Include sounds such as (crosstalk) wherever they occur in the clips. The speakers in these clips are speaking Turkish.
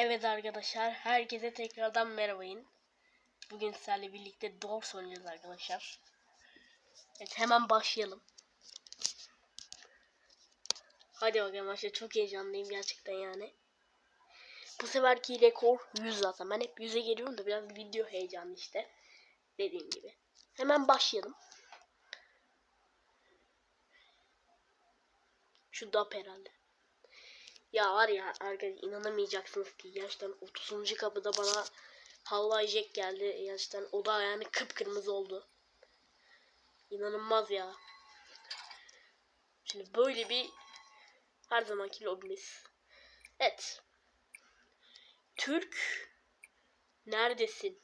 Evet arkadaşlar, herkese tekrardan merhabayın. Bugün sizlerle birlikte Doors oynayacağız arkadaşlar. Evet, hemen başlayalım. Hadi bakalım başla. Çok heyecanlıyım gerçekten yani. Bu seferki rekor 100 zaten. Ben hep 100'e geliyorum da biraz video heyecanlı işte. Dediğim gibi. Hemen başlayalım. Şu DAP herhalde. Ya var ya arkadaşlar inanamayacaksınız ki gerçekten 30. kapıda bana Hallway Jack geldi. Gerçekten o da yani kıpkırmızı oldu. İnanılmaz ya. Şimdi böyle bir her zamanki lobimiz. Evet. Türk neredesin?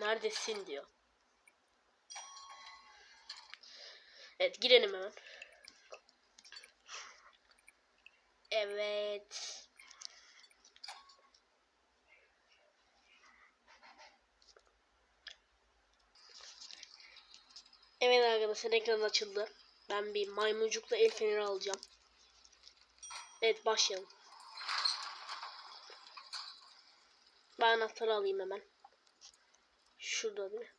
Neredesin diyor. Evet girelim hemen. Evet. Evet arkadaşlar ekran açıldı. Ben bir maymuncukla el feneri alacağım. Evet başlayalım. Ben anahtarı alayım hemen. Şurada değil?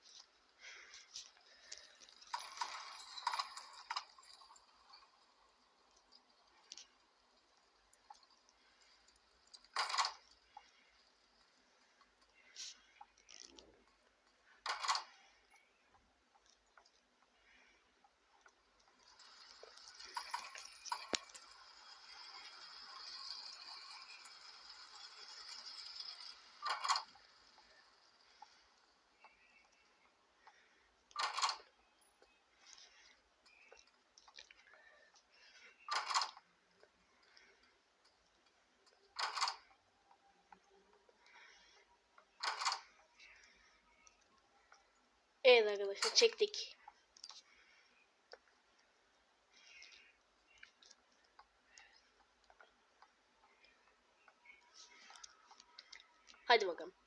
Evet arkadaşlar çektik. Hadi bakalım.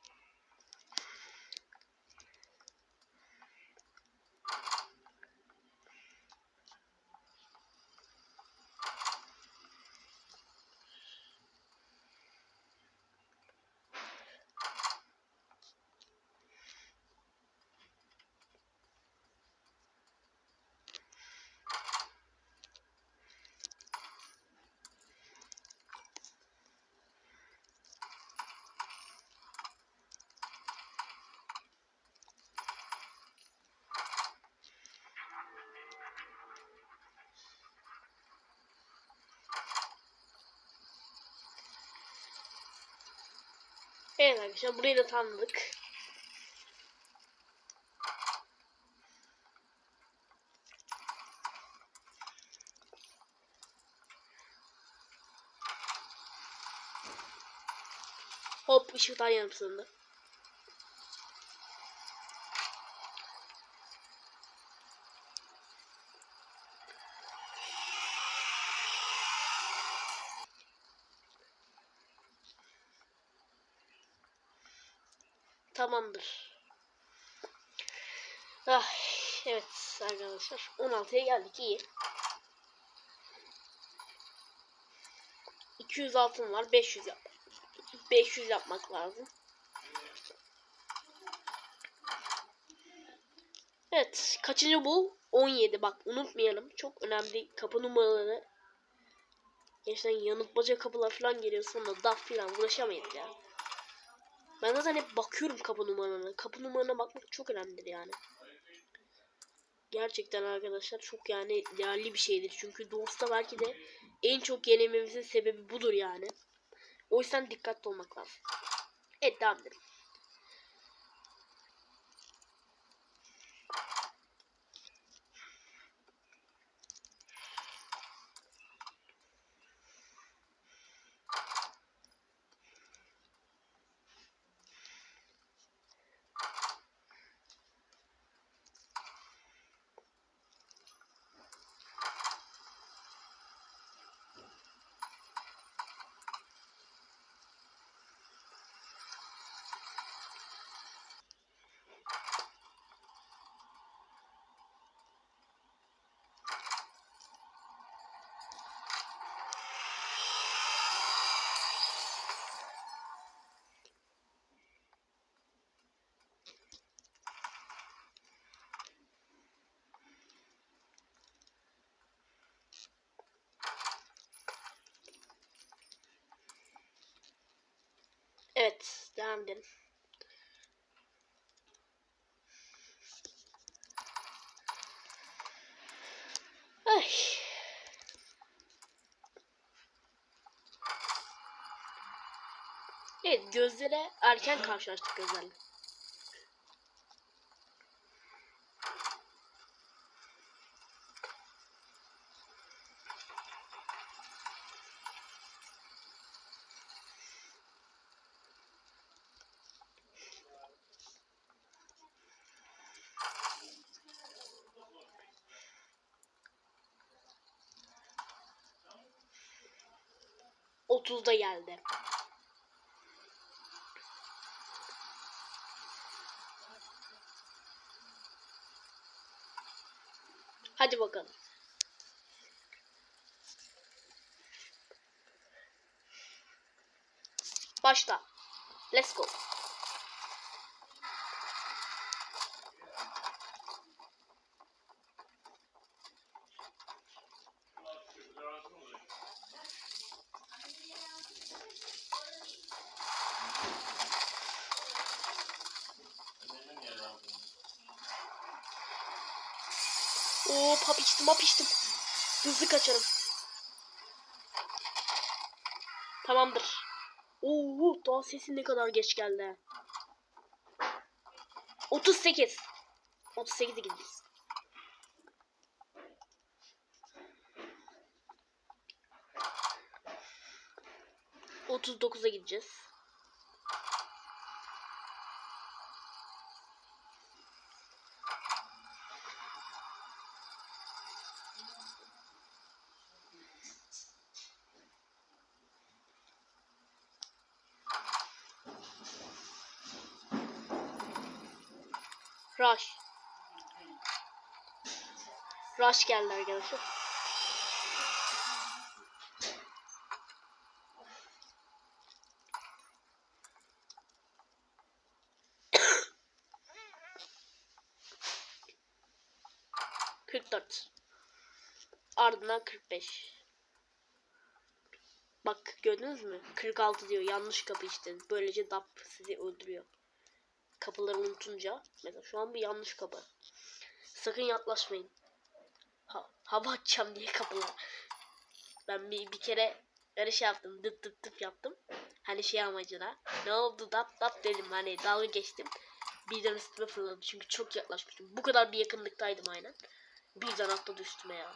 Evet arkadaşlar burayı da tanıdık. Hop ışıklar yanıp söndı. Tamamdır. Ah, evet arkadaşlar 16'ya geldik iyi. 200 altın var 500 yap. 500 yapmak lazım. Evet kaçıncı bu? 17 bak unutmayalım. Çok önemli kapı numaraları. Gerçekten yanıltmaca kapılar falan geliyor sonra daf falan uğraşamayız ya. Ben zaten hep bakıyorum kapı numarana. Kapı numarana bakmak çok önemlidir yani. Gerçekten arkadaşlar çok yani değerli bir şeydir. Çünkü Dost'ta belki de en çok yenememizin sebebi budur yani. O yüzden dikkatli olmak lazım. Evet devam edelim. Evet, devam edelim. Ay. Evet, gözlere erken karşılaştık gözlerle. Otuzda geldi. Hadi bakalım. Başla. Let's go. Oo pap içtim hap içtim. Hızlı kaçarım. Tamamdır. Oo daha sesi ne kadar geç geldi. 38. 38'e gideceğiz. Otuz dokuza gideceğiz. Rush. Rush geldi arkadaşlar. Kırk dört. Ardından kırk beş. Bak gördünüz mü? 46 diyor. Yanlış kapı işte. Böylece DAP sizi öldürüyor kapıları unutunca. Mesela şu an bu yanlış kapı. Sakın yaklaşmayın. Ha, hava açacağım diye kapılar. Ben bir, bir kere öyle şey yaptım. Dıp dıp dıp yaptım. Hani şey amacına. Ne oldu dap dap dedim. Hani dalga geçtim. Birden üstüme fırladı. Çünkü çok yaklaşmıştım. Bu kadar bir yakınlıktaydım aynen. Birden atladı üstüme ya.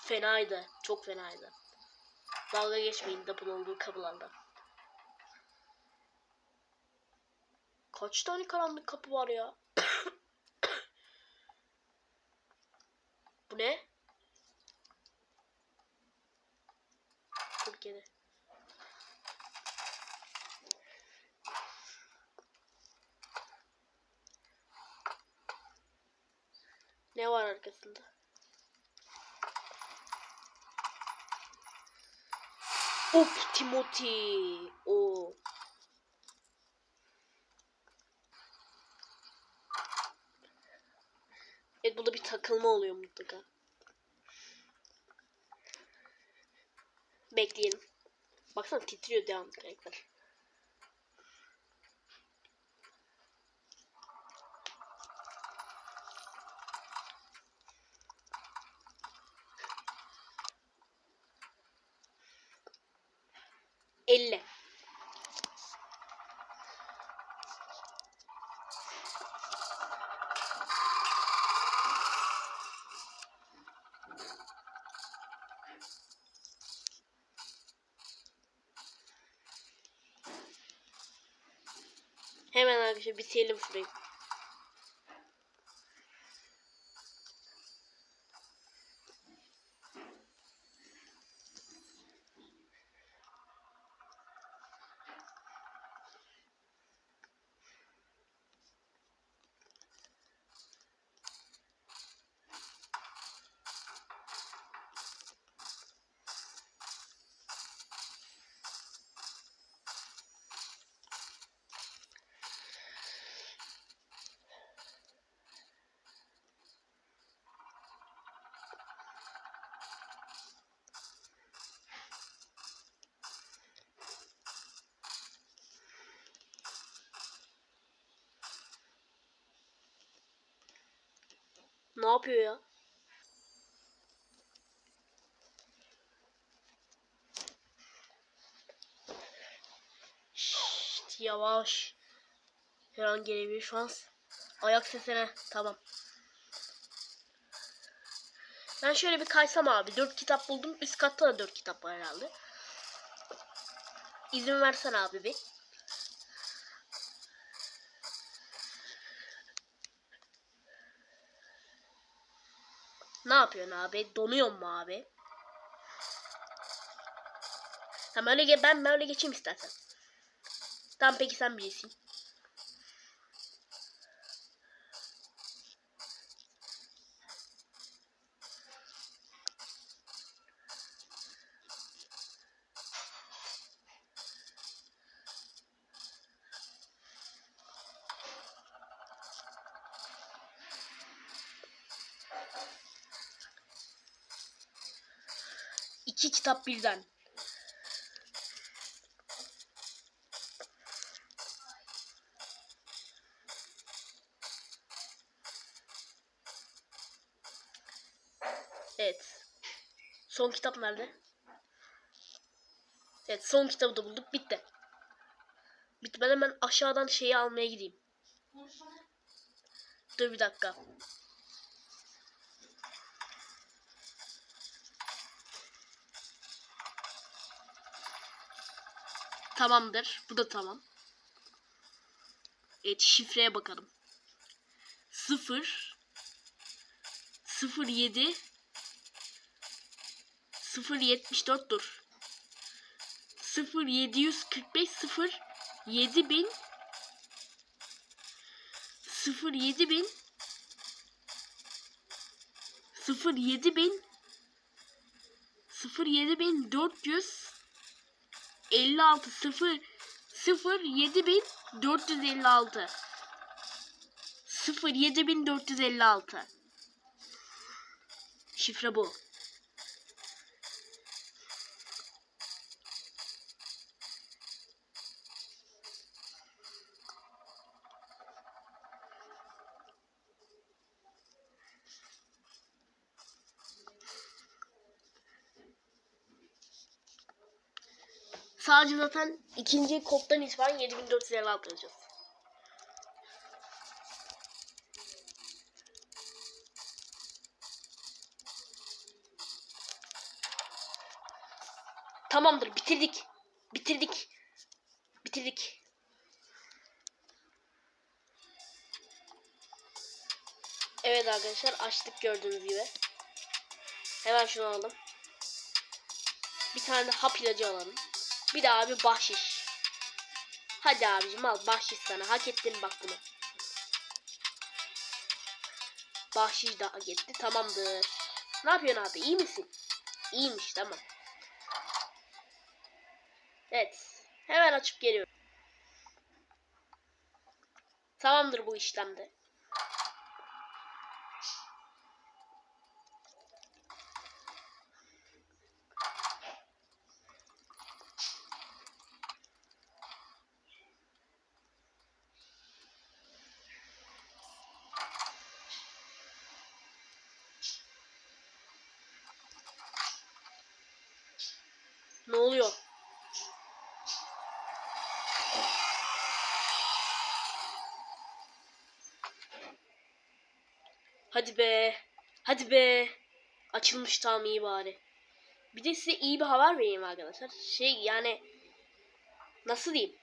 Fenaydı. Çok fenaydı. Dalga geçmeyin dapın olduğu kapılardan. Kaç tane karanlık kapı var ya? (coughs) Bu ne? 47. Ne var arkasında? Of Timothy. O. Evet burada bir takılma oluyor mutlaka. Bekleyelim. Baksana titriyor devam karakter. Elle. Hemen arkadaşlar bitirelim şurayı. Yapıyor ya? Şşt, yavaş. Her an gelebilir şu an. Ayak sesine. Tamam. Ben şöyle bir kaysam abi. Dört kitap buldum. Üst katta da dört kitap var herhalde. İzin versen abi bir. Ne yapıyorsun abi? Donuyor mu abi? Tamam öyle ge ben böyle geçeyim istersen. Tamam peki sen bilirsin. İki kitap birden. Evet. Son kitap nerede? Evet son kitabı da bulduk. Bitti. Bitti. Ben aşağıdan şeyi almaya gideyim. Dur bir dakika. Tamamdır. Bu da tamam. Evet şifreye bakalım. 0 07 074 dur. 0745 0 7000 0 7000 0 7000 0 7400 56 0 0 7456 0 7456 Şifre bu. Sadece zaten ikinci koddan itibaren 7456 yazacağız. Tamamdır bitirdik. Bitirdik. Bitirdik. Evet arkadaşlar açtık gördüğünüz gibi. Hemen şunu alalım. Bir tane hap ilacı alalım. Bir de abi bahşiş. Hadi abicim al bahşiş sana. Hak ettin bak bunu. Bahşiş de hak etti. Tamamdır. Ne yapıyorsun abi? İyi misin? İyiymiş tamam. Evet. Hemen açıp geliyorum. Tamamdır bu işlemde. Ne oluyor? Hadi be. Hadi be. Açılmış tam iyi bari. Bir de size iyi bir haber vereyim arkadaşlar. Şey yani nasıl diyeyim?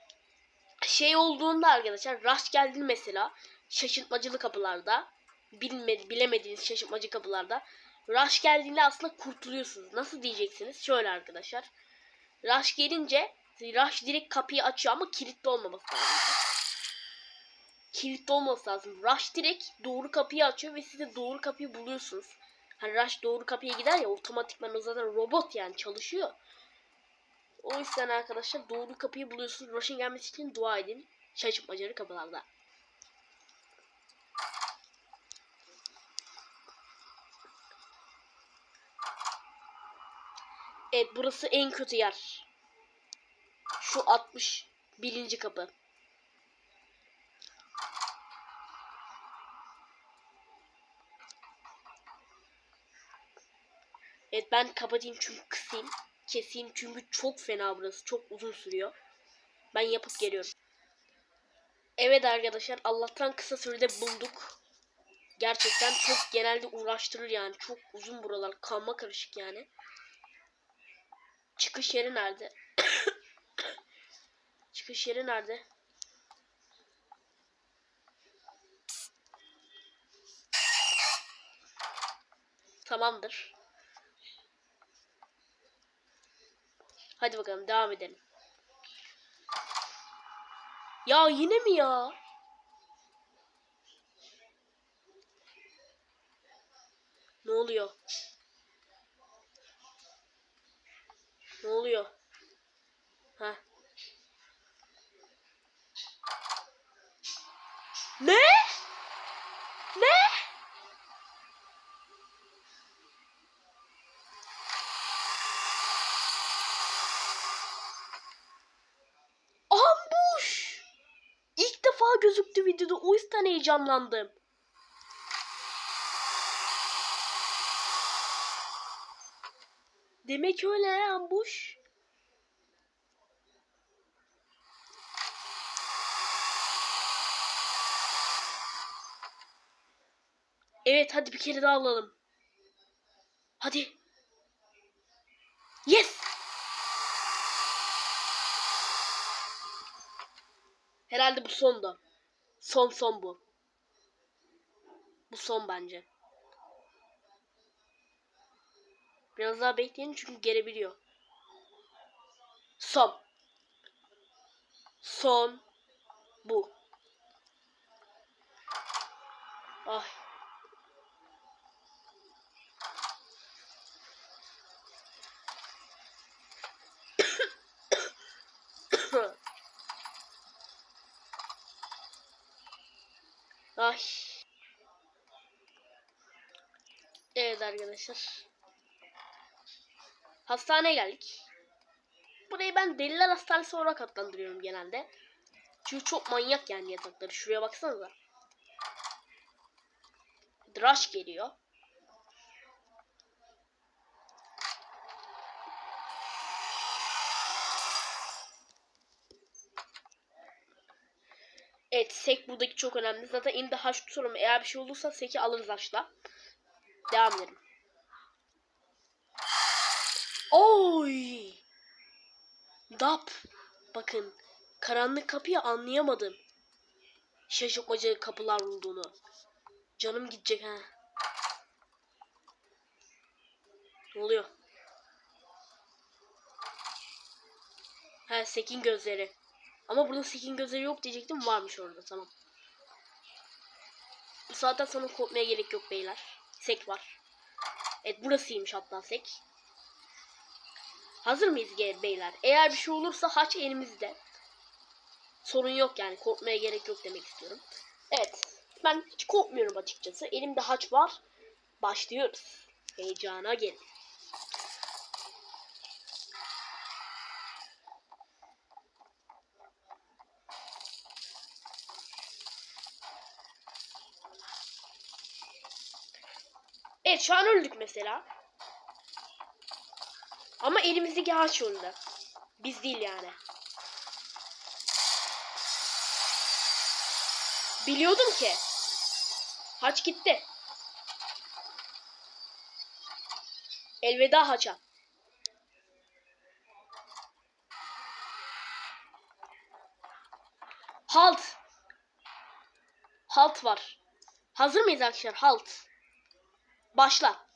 Şey olduğunda arkadaşlar rush geldi mesela şaşırtmacılı kapılarda bilmedi, bilemediğiniz şaşırtmacı kapılarda rush geldiğinde aslında kurtuluyorsunuz. Nasıl diyeceksiniz? Şöyle arkadaşlar. Rush gelince Rush direkt kapıyı açıyor ama kilitli olmaması lazım. Kilitli olması lazım. Rush direkt doğru kapıyı açıyor ve siz de doğru kapıyı buluyorsunuz. Hani Rush doğru kapıya gider ya otomatikman o zaten robot yani çalışıyor. O yüzden arkadaşlar doğru kapıyı buluyorsunuz. Rush'ın gelmesi için dua edin. Şaşırtmacalı kapılarda. Evet burası en kötü yer. Şu 60 birinci kapı. Evet ben kapatayım çünkü kısayım. Keseyim çünkü çok fena burası. Çok uzun sürüyor. Ben yapıp geliyorum. Evet arkadaşlar Allah'tan kısa sürede bulduk. Gerçekten çok genelde uğraştırır yani. Çok uzun buralar. Kanma karışık yani. Çıkış yeri nerede? (coughs) Çıkış yeri nerede? Tamamdır. Hadi bakalım devam edelim. Ya yine mi ya? Ne oluyor? Ne oluyor? Ha? Ne? Ne? Ambush! İlk defa gözüktü videoda o yüzden heyecanlandım. Demek öyle ha, ambush. Evet hadi bir kere daha alalım. Hadi. Yes! Herhalde bu son da. Son son bu. Bu son bence. Biraz daha bekleyin çünkü gelebiliyor. Son. Son. Bu. Ay. (coughs) Ay. Evet arkadaşlar. Hastaneye geldik. Burayı ben deliler hastanesi olarak adlandırıyorum genelde. Çünkü çok manyak yani yatakları. Şuraya baksanıza. Rush geliyor. Evet sek buradaki çok önemli. Zaten indi haş tutalım. Eğer bir şey olursa seki alırız haşla. Devam edelim. Oy! Dap. Bakın. Karanlık kapıyı anlayamadım. Şaşırtmaca kapılar olduğunu. Canım gidecek ha. Ne oluyor? Ha Sekin gözleri. Ama burada Sekin gözleri yok diyecektim. Varmış orada tamam. Bu saatten sonra korkmaya gerek yok beyler. Sek var. Evet burasıymış hatta Sek. Hazır mıyız beyler? Eğer bir şey olursa haç elimizde. Sorun yok yani korkmaya gerek yok demek istiyorum. Evet ben hiç korkmuyorum açıkçası. Elimde haç var. Başlıyoruz. Heyecana gelin. Evet şu an öldük mesela. Ama elimizdeki haç öldü. Biz değil yani. Biliyordum ki. Haç gitti. Elveda haça. Halt. Halt var. Hazır mıyız arkadaşlar? Halt. Başla.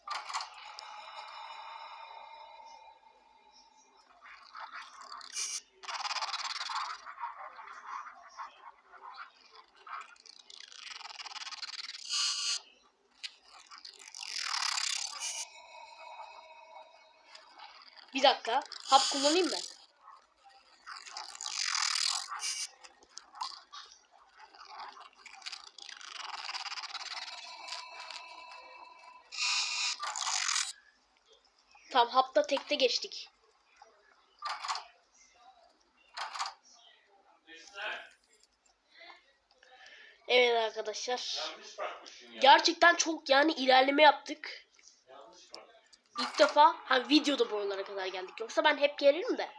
Bir dakika. Kullanayım mı? Tam hapta tekte geçtik. Evet arkadaşlar. Gerçekten çok yani ilerleme yaptık. İlk defa ha videoda buralara kadar geldik. Yoksa ben hep gelirim de.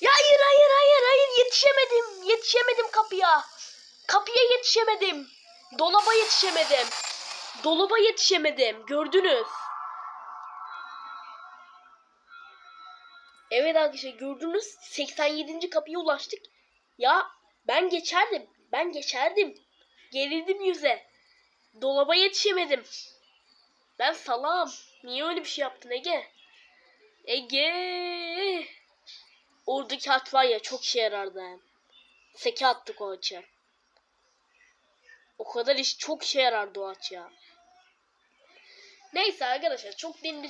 Ya hayır hayır hayır hayır yetişemedim. Yetişemedim kapıya. Kapıya yetişemedim. Dolaba yetişemedim. Dolaba yetişemedim. Gördünüz. Evet arkadaşlar gördünüz 87. kapıya ulaştık. Ya ben geçerdim. Ben geçerdim. Gerildim yüze. Dolaba yetişemedim. Ben salam. Niye öyle bir şey yaptın Ege? Ege. Oradaki at var ya çok işe yarardı. hem. Seke attık o açı. O kadar iş çok işe yarardı o aç ya. Neyse arkadaşlar çok denilecek